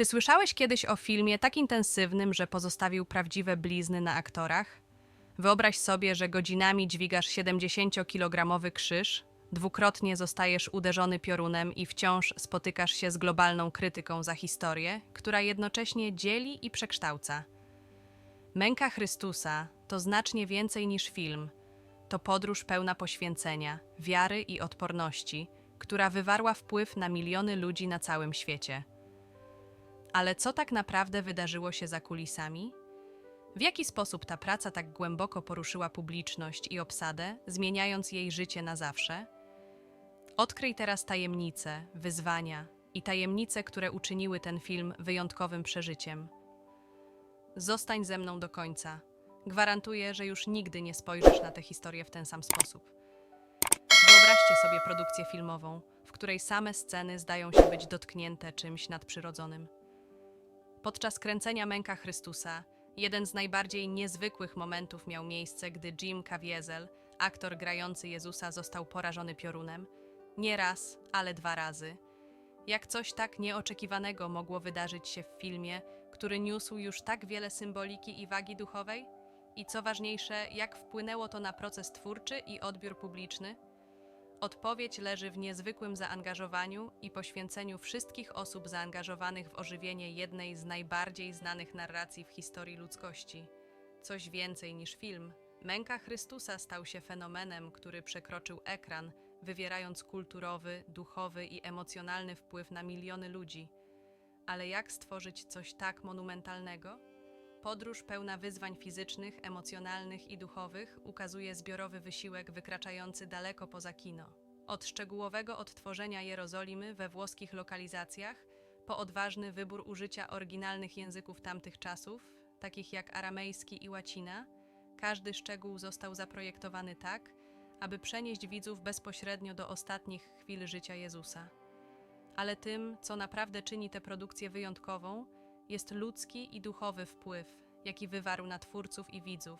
Czy słyszałeś kiedyś o filmie tak intensywnym, że pozostawił prawdziwe blizny na aktorach? Wyobraź sobie, że godzinami dźwigasz 70-kilogramowy krzyż, dwukrotnie zostajesz uderzony piorunem i wciąż spotykasz się z globalną krytyką za historię, która jednocześnie dzieli i przekształca. Męka Chrystusa to znacznie więcej niż film. To podróż pełna poświęcenia, wiary i odporności, która wywarła wpływ na miliony ludzi na całym świecie. Ale co tak naprawdę wydarzyło się za kulisami? W jaki sposób ta praca tak głęboko poruszyła publiczność i obsadę, zmieniając jej życie na zawsze? Odkryj teraz tajemnice, wyzwania i tajemnice, które uczyniły ten film wyjątkowym przeżyciem. Zostań ze mną do końca. Gwarantuję, że już nigdy nie spojrzysz na tę historię w ten sam sposób. Wyobraźcie sobie produkcję filmową, w której same sceny zdają się być dotknięte czymś nadprzyrodzonym. Podczas kręcenia Męka Chrystusa, jeden z najbardziej niezwykłych momentów miał miejsce, gdy Jim Caviezel, aktor grający Jezusa, został porażony piorunem. Nie raz, ale dwa razy. Jak coś tak nieoczekiwanego mogło wydarzyć się w filmie, który niósł już tak wiele symboliki i wagi duchowej? I co ważniejsze, jak wpłynęło to na proces twórczy i odbiór publiczny? Odpowiedź leży w niezwykłym zaangażowaniu i poświęceniu wszystkich osób zaangażowanych w ożywienie jednej z najbardziej znanych narracji w historii ludzkości. Coś więcej niż film, Męka Chrystusa stał się fenomenem, który przekroczył ekran, wywierając kulturowy, duchowy i emocjonalny wpływ na miliony ludzi. Ale jak stworzyć coś tak monumentalnego? Podróż pełna wyzwań fizycznych, emocjonalnych i duchowych ukazuje zbiorowy wysiłek wykraczający daleko poza kino. Od szczegółowego odtworzenia Jerozolimy we włoskich lokalizacjach, po odważny wybór użycia oryginalnych języków tamtych czasów, takich jak aramejski i łacina, każdy szczegół został zaprojektowany tak, aby przenieść widzów bezpośrednio do ostatnich chwil życia Jezusa. Ale tym, co naprawdę czyni tę produkcję wyjątkową, jest ludzki i duchowy wpływ, jaki wywarł na twórców i widzów.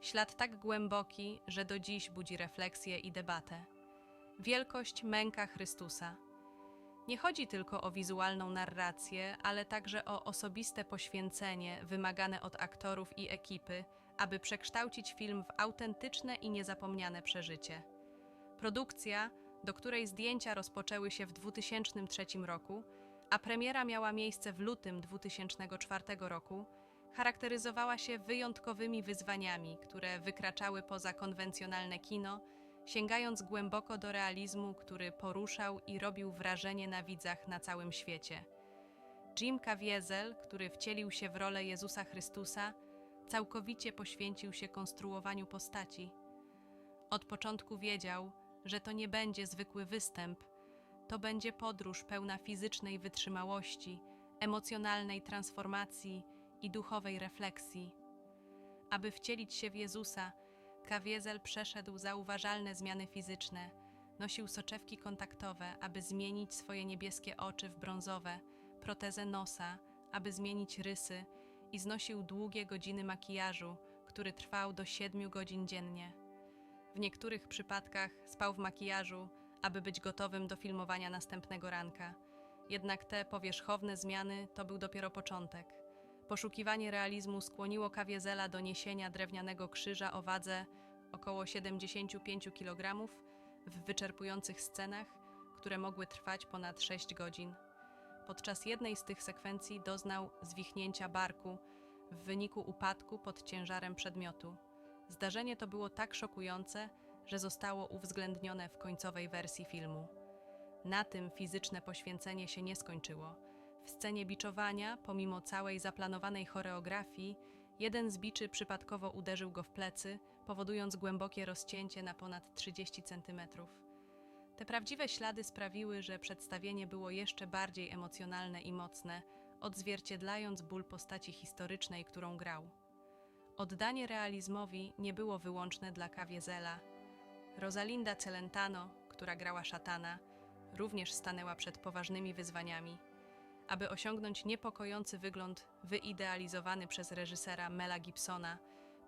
Ślad tak głęboki, że do dziś budzi refleksję i debatę. Wielkość męka Chrystusa. Nie chodzi tylko o wizualną narrację, ale także o osobiste poświęcenie wymagane od aktorów i ekipy, aby przekształcić film w autentyczne i niezapomniane przeżycie. Produkcja, do której zdjęcia rozpoczęły się w 2003 roku, a premiera miała miejsce w lutym 2004 roku, charakteryzowała się wyjątkowymi wyzwaniami, które wykraczały poza konwencjonalne kino, sięgając głęboko do realizmu, który poruszał i robił wrażenie na widzach na całym świecie. Jim Caviezel, który wcielił się w rolę Jezusa Chrystusa, całkowicie poświęcił się konstruowaniu postaci. Od początku wiedział, że to nie będzie zwykły występ, to będzie podróż pełna fizycznej wytrzymałości, emocjonalnej transformacji i duchowej refleksji. Aby wcielić się w Jezusa, Kawiezel przeszedł zauważalne zmiany fizyczne, nosił soczewki kontaktowe, aby zmienić swoje niebieskie oczy w brązowe, protezę nosa, aby zmienić rysy i znosił długie godziny makijażu, który trwał do 7 godzin dziennie. W niektórych przypadkach spał w makijażu, aby być gotowym do filmowania następnego ranka. Jednak te powierzchowne zmiany to był dopiero początek. Poszukiwanie realizmu skłoniło Kawiezela do niesienia drewnianego krzyża o wadze około 75 kg w wyczerpujących scenach, które mogły trwać ponad 6 godzin. Podczas jednej z tych sekwencji doznał zwichnięcia barku w wyniku upadku pod ciężarem przedmiotu. Zdarzenie to było tak szokujące, że zostało uwzględnione w końcowej wersji filmu. Na tym fizyczne poświęcenie się nie skończyło. W scenie biczowania, pomimo całej zaplanowanej choreografii, jeden z biczy przypadkowo uderzył go w plecy, powodując głębokie rozcięcie na ponad 30 cm. Te prawdziwe ślady sprawiły, że przedstawienie było jeszcze bardziej emocjonalne i mocne, odzwierciedlając ból postaci historycznej, którą grał. Oddanie realizmowi nie było wyłączne dla Caviezela. Rosalinda Celentano, która grała szatana, również stanęła przed poważnymi wyzwaniami. Aby osiągnąć niepokojący wygląd wyidealizowany przez reżysera Mela Gibsona,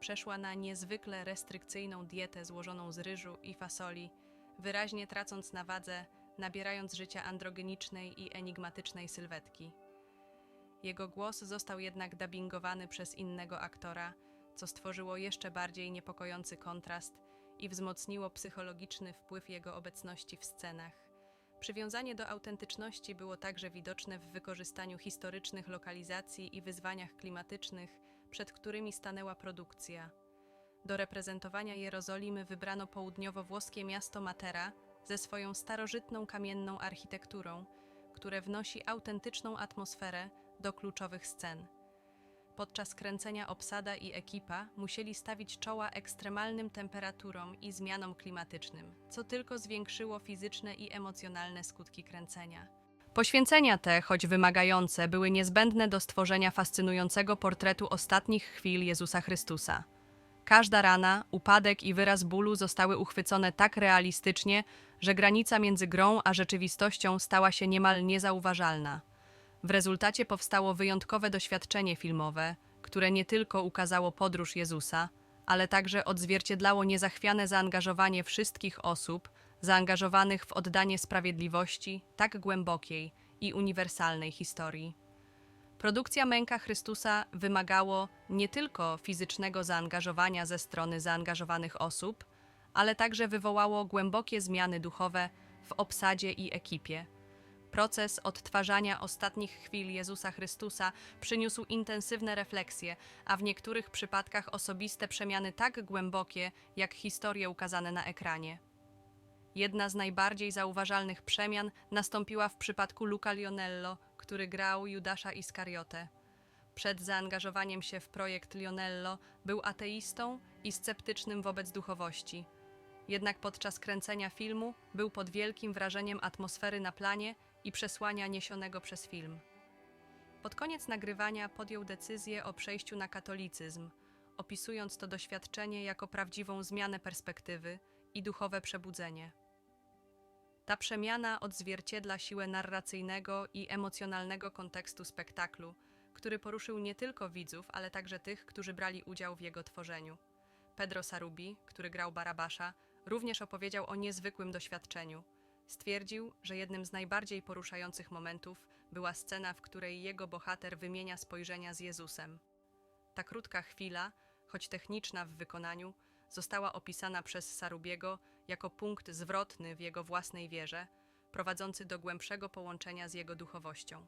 przeszła na niezwykle restrykcyjną dietę złożoną z ryżu i fasoli, wyraźnie tracąc na wadze, nabierając życia androgenicznej i enigmatycznej sylwetki. Jego głos został jednak dubbingowany przez innego aktora, co stworzyło jeszcze bardziej niepokojący kontrast i wzmocniło psychologiczny wpływ jego obecności w scenach. Przywiązanie do autentyczności było także widoczne w wykorzystaniu historycznych lokalizacji i wyzwaniach klimatycznych, przed którymi stanęła produkcja. Do reprezentowania Jerozolimy wybrano południowo-włoskie miasto Matera ze swoją starożytną kamienną architekturą, które wnosi autentyczną atmosferę do kluczowych scen. Podczas kręcenia obsada i ekipa musieli stawić czoła ekstremalnym temperaturom i zmianom klimatycznym, co tylko zwiększyło fizyczne i emocjonalne skutki kręcenia. Poświęcenia te, choć wymagające, były niezbędne do stworzenia fascynującego portretu ostatnich chwil Jezusa Chrystusa. Każda rana, upadek i wyraz bólu zostały uchwycone tak realistycznie, że granica między grą a rzeczywistością stała się niemal niezauważalna. W rezultacie powstało wyjątkowe doświadczenie filmowe, które nie tylko ukazało podróż Jezusa, ale także odzwierciedlało niezachwiane zaangażowanie wszystkich osób zaangażowanych w oddanie sprawiedliwości tak głębokiej i uniwersalnej historii. Produkcja Męka Chrystusa wymagało nie tylko fizycznego zaangażowania ze strony zaangażowanych osób, ale także wywołało głębokie zmiany duchowe w obsadzie i ekipie. Proces odtwarzania ostatnich chwil Jezusa Chrystusa przyniósł intensywne refleksje, a w niektórych przypadkach osobiste przemiany tak głębokie, jak historie ukazane na ekranie. Jedna z najbardziej zauważalnych przemian nastąpiła w przypadku Luca Lionello, który grał Judasza Iskariotę. Przed zaangażowaniem się w projekt Lionello był ateistą i sceptycznym wobec duchowości. Jednak podczas kręcenia filmu był pod wielkim wrażeniem atmosfery na planie i przesłania niesionego przez film. Pod koniec nagrywania podjął decyzję o przejściu na katolicyzm, opisując to doświadczenie jako prawdziwą zmianę perspektywy i duchowe przebudzenie. Ta przemiana odzwierciedla siłę narracyjnego i emocjonalnego kontekstu spektaklu, który poruszył nie tylko widzów, ale także tych, którzy brali udział w jego tworzeniu. Pedro Sarubi, który grał Barabasza, również opowiedział o niezwykłym doświadczeniu. Stwierdził, że jednym z najbardziej poruszających momentów była scena, w której jego bohater wymienia spojrzenia z Jezusem. Ta krótka chwila, choć techniczna w wykonaniu, została opisana przez Sarubiego jako punkt zwrotny w jego własnej wierze, prowadzący do głębszego połączenia z jego duchowością.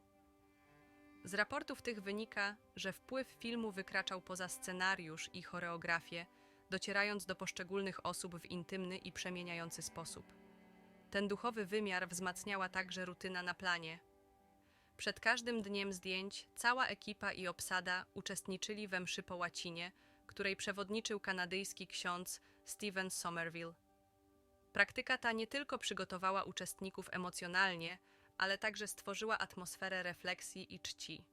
Z raportów tych wynika, że wpływ filmu wykraczał poza scenariusz i choreografię, docierając do poszczególnych osób w intymny i przemieniający sposób. Ten duchowy wymiar wzmacniała także rutyna na planie. Przed każdym dniem zdjęć cała ekipa i obsada uczestniczyli we mszy po łacinie, której przewodniczył kanadyjski ksiądz Steven Somerville. Praktyka ta nie tylko przygotowała uczestników emocjonalnie, ale także stworzyła atmosferę refleksji i czci.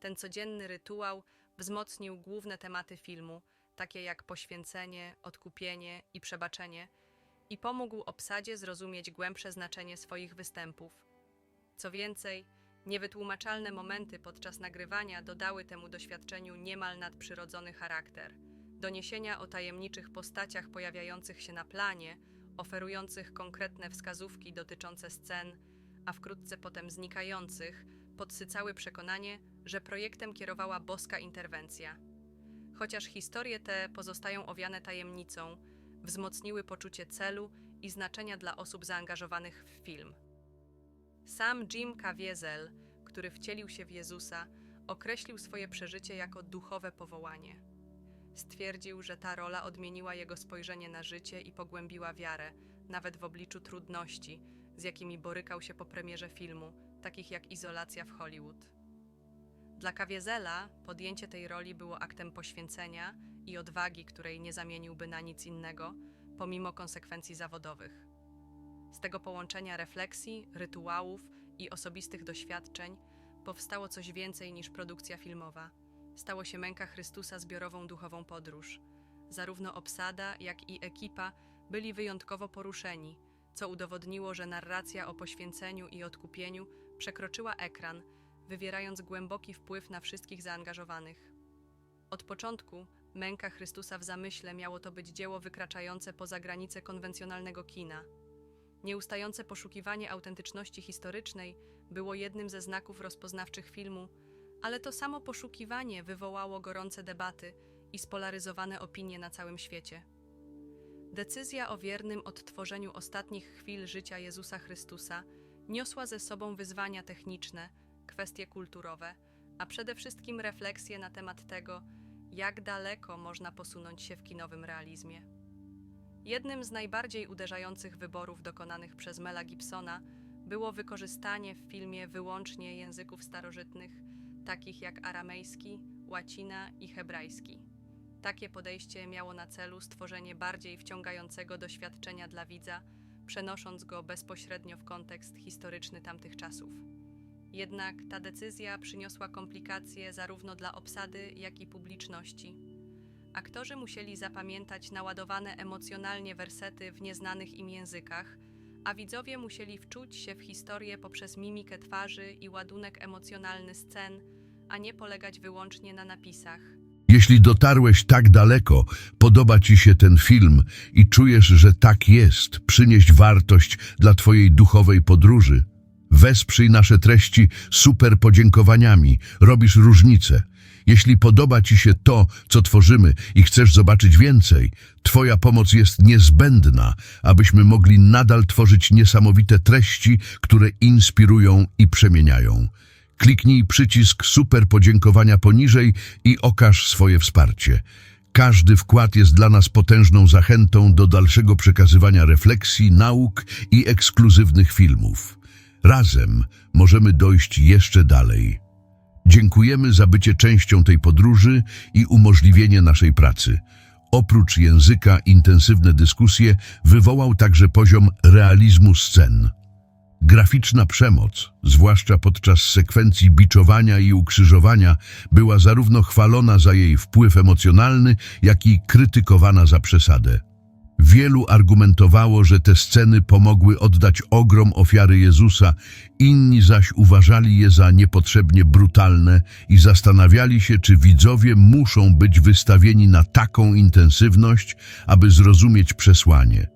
Ten codzienny rytuał wzmocnił główne tematy filmu, takie jak poświęcenie, odkupienie i przebaczenie, i pomógł obsadzie zrozumieć głębsze znaczenie swoich występów. Co więcej, niewytłumaczalne momenty podczas nagrywania dodały temu doświadczeniu niemal nadprzyrodzony charakter. Doniesienia o tajemniczych postaciach pojawiających się na planie, oferujących konkretne wskazówki dotyczące scen, a wkrótce potem znikających, podsycały przekonanie, że projektem kierowała boska interwencja. Chociaż historie te pozostają owiane tajemnicą, wzmocniły poczucie celu i znaczenia dla osób zaangażowanych w film. Sam Jim Caviezel, który wcielił się w Jezusa, określił swoje przeżycie jako duchowe powołanie. Stwierdził, że ta rola odmieniła jego spojrzenie na życie i pogłębiła wiarę, nawet w obliczu trudności, z jakimi borykał się po premierze filmu, takich jak izolacja w Hollywood. Dla Kawiezela podjęcie tej roli było aktem poświęcenia i odwagi, której nie zamieniłby na nic innego, pomimo konsekwencji zawodowych. Z tego połączenia refleksji, rytuałów i osobistych doświadczeń powstało coś więcej niż produkcja filmowa. Stało się męka Chrystusa zbiorową duchową podróż. Zarówno obsada, jak i ekipa byli wyjątkowo poruszeni, co udowodniło, że narracja o poświęceniu i odkupieniu przekroczyła ekran, wywierając głęboki wpływ na wszystkich zaangażowanych. Od początku męka Chrystusa w zamyśle miało to być dzieło wykraczające poza granice konwencjonalnego kina. Nieustające poszukiwanie autentyczności historycznej było jednym ze znaków rozpoznawczych filmu, Ale to samo poszukiwanie wywołało gorące debaty i spolaryzowane opinie na całym świecie. Decyzja o wiernym odtworzeniu ostatnich chwil życia Jezusa Chrystusa niosła ze sobą wyzwania techniczne, kwestie kulturowe, a przede wszystkim refleksje na temat tego, jak daleko można posunąć się w kinowym realizmie. Jednym z najbardziej uderzających wyborów dokonanych przez Mela Gibsona było wykorzystanie w filmie wyłącznie języków starożytnych, takich jak aramejski, łacina i hebrajski. Takie podejście miało na celu stworzenie bardziej wciągającego doświadczenia dla widza, przenosząc go bezpośrednio w kontekst historyczny tamtych czasów. Jednak ta decyzja przyniosła komplikacje zarówno dla obsady, jak i publiczności. Aktorzy musieli zapamiętać naładowane emocjonalnie wersety w nieznanych im językach, a widzowie musieli wczuć się w historię poprzez mimikę twarzy i ładunek emocjonalny scen, a nie polegać wyłącznie na napisach. Jeśli dotarłeś tak daleko, podoba Ci się ten film i czujesz, że tak jest, przynieść wartość dla Twojej duchowej podróży. Wesprzyj nasze treści super podziękowaniami, robisz różnicę. Jeśli podoba Ci się to, co tworzymy i chcesz zobaczyć więcej, Twoja pomoc jest niezbędna, abyśmy mogli nadal tworzyć niesamowite treści, które inspirują i przemieniają. Kliknij przycisk super podziękowania poniżej i okaż swoje wsparcie. Każdy wkład jest dla nas potężną zachętą do dalszego przekazywania refleksji, nauk i ekskluzywnych filmów. Razem możemy dojść jeszcze dalej. Dziękujemy za bycie częścią tej podróży i umożliwienie naszej pracy. Oprócz języka intensywne dyskusje wywołał także poziom realizmu scen. Graficzna przemoc, zwłaszcza podczas sekwencji biczowania i ukrzyżowania, była zarówno chwalona za jej wpływ emocjonalny, jak i krytykowana za przesadę. Wielu argumentowało, że te sceny pomogły oddać ogrom ofiary Jezusa, inni zaś uważali je za niepotrzebnie brutalne i zastanawiali się, czy widzowie muszą być wystawieni na taką intensywność, aby zrozumieć przesłanie.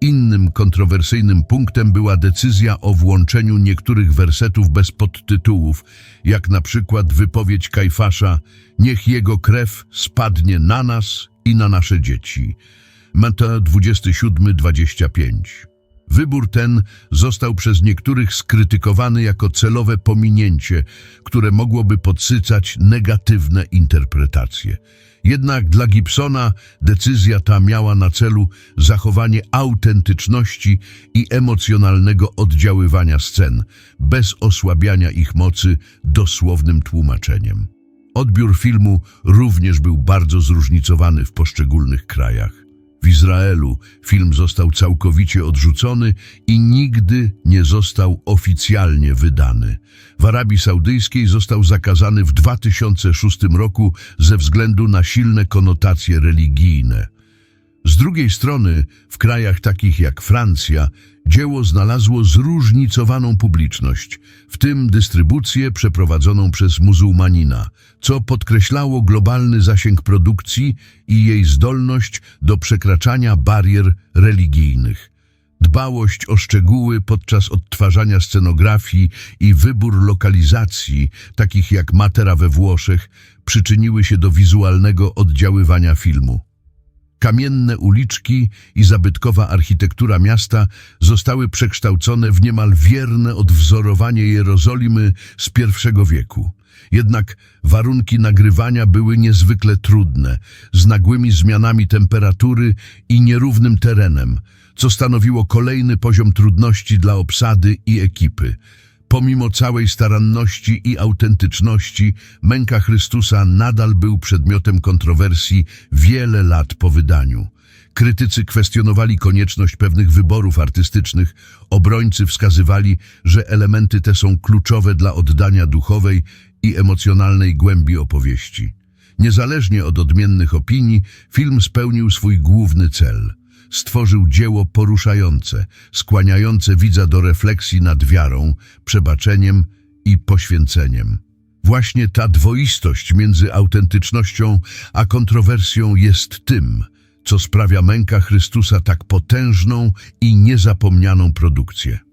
Innym kontrowersyjnym punktem była decyzja o włączeniu niektórych wersetów bez podtytułów, jak na przykład wypowiedź Kajfasza Niech jego krew spadnie na nas i na nasze dzieci. Mata 27-25 Wybór ten został przez niektórych skrytykowany jako celowe pominięcie, które mogłoby podsycać negatywne interpretacje. Jednak dla Gibsona decyzja ta miała na celu zachowanie autentyczności i emocjonalnego oddziaływania scen, bez osłabiania ich mocy dosłownym tłumaczeniem. Odbiór filmu również był bardzo zróżnicowany w poszczególnych krajach. W Izraelu film został całkowicie odrzucony i nigdy nie został oficjalnie wydany. W Arabii Saudyjskiej został zakazany w 2006 roku ze względu na silne konotacje religijne. Z drugiej strony, w krajach takich jak Francja, dzieło znalazło zróżnicowaną publiczność, w tym dystrybucję przeprowadzoną przez muzułmanina, co podkreślało globalny zasięg produkcji i jej zdolność do przekraczania barier religijnych. Dbałość o szczegóły podczas odtwarzania scenografii i wybór lokalizacji, takich jak Matera we Włoszech, przyczyniły się do wizualnego oddziaływania filmu. Kamienne uliczki i zabytkowa architektura miasta zostały przekształcone w niemal wierne odwzorowanie Jerozolimy z I wieku. Jednak warunki nagrywania były niezwykle trudne, z nagłymi zmianami temperatury i nierównym terenem, co stanowiło kolejny poziom trudności dla obsady i ekipy. Pomimo całej staranności i autentyczności, męka Chrystusa nadal był przedmiotem kontrowersji wiele lat po wydaniu. Krytycy kwestionowali konieczność pewnych wyborów artystycznych, obrońcy wskazywali, że elementy te są kluczowe dla oddania duchowej i emocjonalnej głębi opowieści. Niezależnie od odmiennych opinii, film spełnił swój główny cel – stworzył dzieło poruszające, skłaniające widza do refleksji nad wiarą, przebaczeniem i poświęceniem. Właśnie ta dwoistość między autentycznością a kontrowersją jest tym, co sprawia męka Chrystusa tak potężną i niezapomnianą produkcję.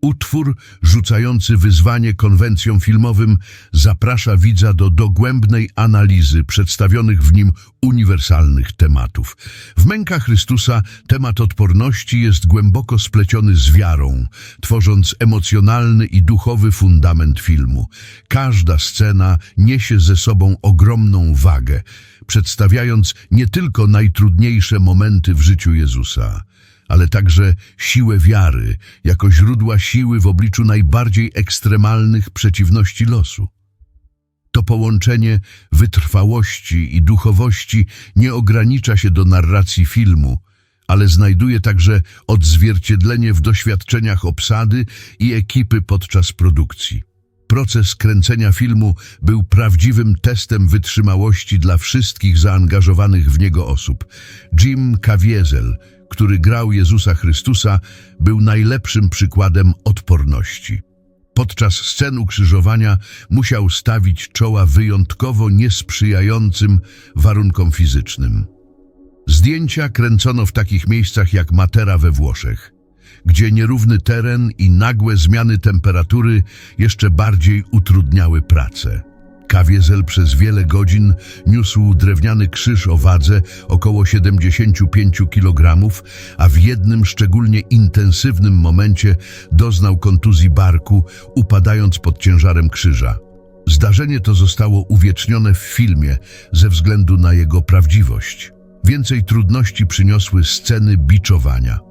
Utwór rzucający wyzwanie konwencjom filmowym zaprasza widza do dogłębnej analizy przedstawionych w nim uniwersalnych tematów. W mękach Chrystusa temat odporności jest głęboko spleciony z wiarą, tworząc emocjonalny i duchowy fundament filmu. Każda scena niesie ze sobą ogromną wagę, przedstawiając nie tylko najtrudniejsze momenty w życiu Jezusa, ale także siłę wiary jako źródła siły w obliczu najbardziej ekstremalnych przeciwności losu. To połączenie wytrwałości i duchowości nie ogranicza się do narracji filmu, ale znajduje także odzwierciedlenie w doświadczeniach obsady i ekipy podczas produkcji. Proces kręcenia filmu był prawdziwym testem wytrzymałości dla wszystkich zaangażowanych w niego osób. Jim Caviezel, który grał Jezusa Chrystusa, był najlepszym przykładem odporności. Podczas scen ukrzyżowania musiał stawić czoła wyjątkowo niesprzyjającym warunkom fizycznym. Zdjęcia kręcono w takich miejscach jak Matera we Włoszech, gdzie nierówny teren i nagłe zmiany temperatury jeszcze bardziej utrudniały pracę. Kawiezel przez wiele godzin niósł drewniany krzyż o wadze około 75 kg, a w jednym szczególnie intensywnym momencie doznał kontuzji barku, upadając pod ciężarem krzyża. Zdarzenie to zostało uwiecznione w filmie ze względu na jego prawdziwość. Więcej trudności przyniosły sceny biczowania.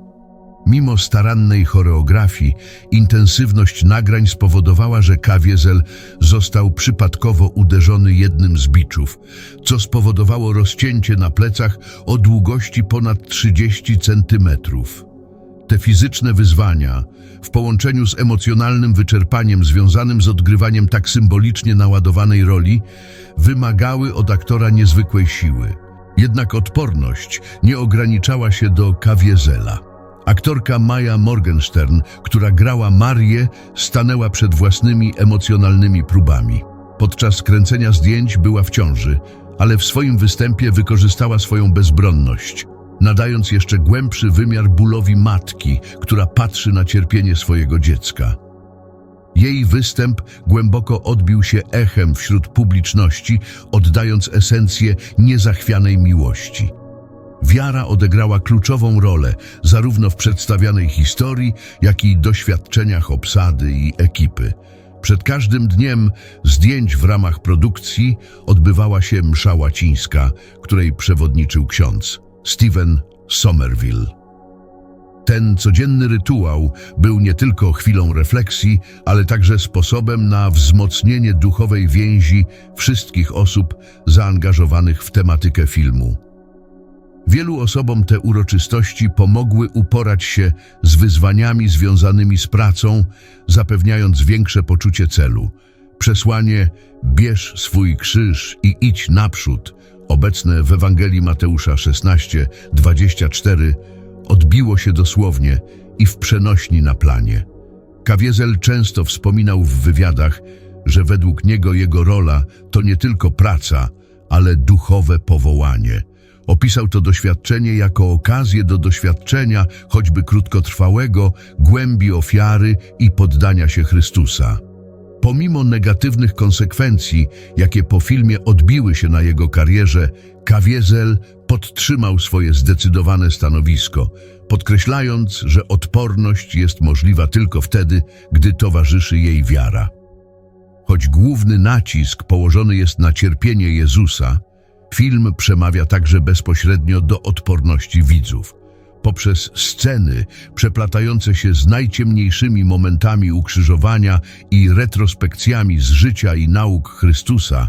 Mimo starannej choreografii, intensywność nagrań spowodowała, że Kawiezel został przypadkowo uderzony jednym z biczów, co spowodowało rozcięcie na plecach o długości ponad 30 centymetrów. Te fizyczne wyzwania, w połączeniu z emocjonalnym wyczerpaniem związanym z odgrywaniem tak symbolicznie naładowanej roli, wymagały od aktora niezwykłej siły. Jednak odporność nie ograniczała się do Kawiezela. Aktorka Maja Morgenstern, która grała Marię, stanęła przed własnymi emocjonalnymi próbami. Podczas kręcenia zdjęć była w ciąży, ale w swoim występie wykorzystała swoją bezbronność, nadając jeszcze głębszy wymiar bólowi matki, która patrzy na cierpienie swojego dziecka. Jej występ głęboko odbił się echem wśród publiczności, oddając esencję niezachwianej miłości. Wiara odegrała kluczową rolę zarówno w przedstawianej historii, jak i doświadczeniach obsady i ekipy. Przed każdym dniem zdjęć w ramach produkcji odbywała się msza łacińska, której przewodniczył ksiądz Stephen Somerville. Ten codzienny rytuał był nie tylko chwilą refleksji, ale także sposobem na wzmocnienie duchowej więzi wszystkich osób zaangażowanych w tematykę filmu. Wielu osobom te uroczystości pomogły uporać się z wyzwaniami związanymi z pracą, zapewniając większe poczucie celu. Przesłanie Bierz swój krzyż i idź naprzód, obecne w Ewangelii Mateusza 16, 24, odbiło się dosłownie i w przenośni na planie. Kawiezel często wspominał w wywiadach, że według niego jego rola to nie tylko praca, ale duchowe powołanie – Opisał to doświadczenie jako okazję do doświadczenia, choćby krótkotrwałego, głębi ofiary i poddania się Chrystusa. Pomimo negatywnych konsekwencji, jakie po filmie odbiły się na jego karierze, Kawiezel podtrzymał swoje zdecydowane stanowisko, podkreślając, że odporność jest możliwa tylko wtedy, gdy towarzyszy jej wiara. Choć główny nacisk położony jest na cierpienie Jezusa, Film przemawia także bezpośrednio do odporności widzów. Poprzez sceny przeplatające się z najciemniejszymi momentami ukrzyżowania i retrospekcjami z życia i nauk Chrystusa,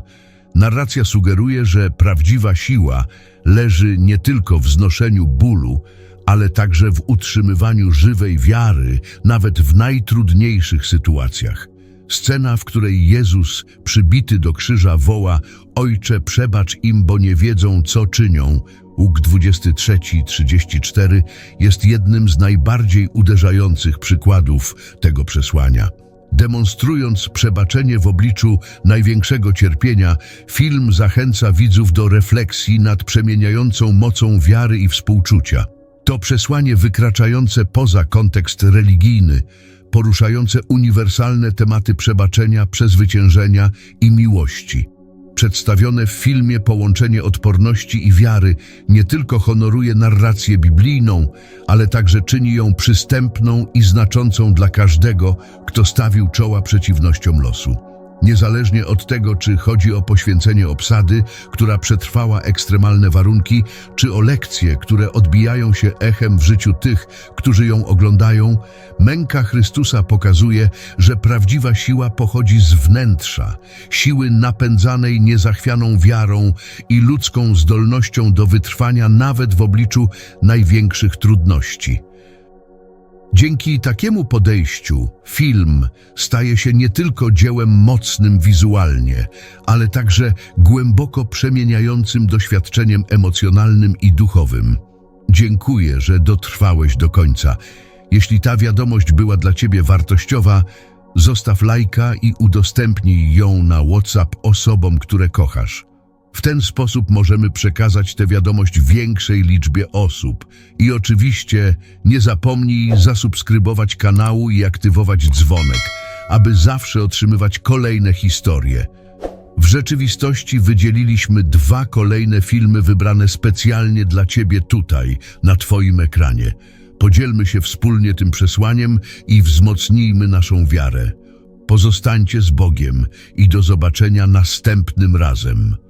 narracja sugeruje, że prawdziwa siła leży nie tylko w znoszeniu bólu, ale także w utrzymywaniu żywej wiary, nawet w najtrudniejszych sytuacjach. Scena, w której Jezus, przybity do krzyża, woła Ojcze, przebacz im, bo nie wiedzą, co czynią. Łuk 23-34 jest jednym z najbardziej uderzających przykładów tego przesłania. Demonstrując przebaczenie w obliczu największego cierpienia, film zachęca widzów do refleksji nad przemieniającą mocą wiary i współczucia. To przesłanie wykraczające poza kontekst religijny poruszające uniwersalne tematy przebaczenia, przezwyciężenia i miłości. Przedstawione w filmie połączenie odporności i wiary nie tylko honoruje narrację biblijną, ale także czyni ją przystępną i znaczącą dla każdego, kto stawił czoła przeciwnościom losu. Niezależnie od tego, czy chodzi o poświęcenie obsady, która przetrwała ekstremalne warunki, czy o lekcje, które odbijają się echem w życiu tych, którzy ją oglądają, męka Chrystusa pokazuje, że prawdziwa siła pochodzi z wnętrza, siły napędzanej niezachwianą wiarą i ludzką zdolnością do wytrwania nawet w obliczu największych trudności. Dzięki takiemu podejściu film staje się nie tylko dziełem mocnym wizualnie, ale także głęboko przemieniającym doświadczeniem emocjonalnym i duchowym. Dziękuję, że dotrwałeś do końca. Jeśli ta wiadomość była dla Ciebie wartościowa, zostaw lajka i udostępnij ją na WhatsApp osobom, które kochasz. W ten sposób możemy przekazać tę wiadomość większej liczbie osób. I oczywiście nie zapomnij zasubskrybować kanału i aktywować dzwonek, aby zawsze otrzymywać kolejne historie. W rzeczywistości wydzieliliśmy dwa kolejne filmy wybrane specjalnie dla Ciebie tutaj, na Twoim ekranie. Podzielmy się wspólnie tym przesłaniem i wzmocnijmy naszą wiarę. Pozostańcie z Bogiem i do zobaczenia następnym razem.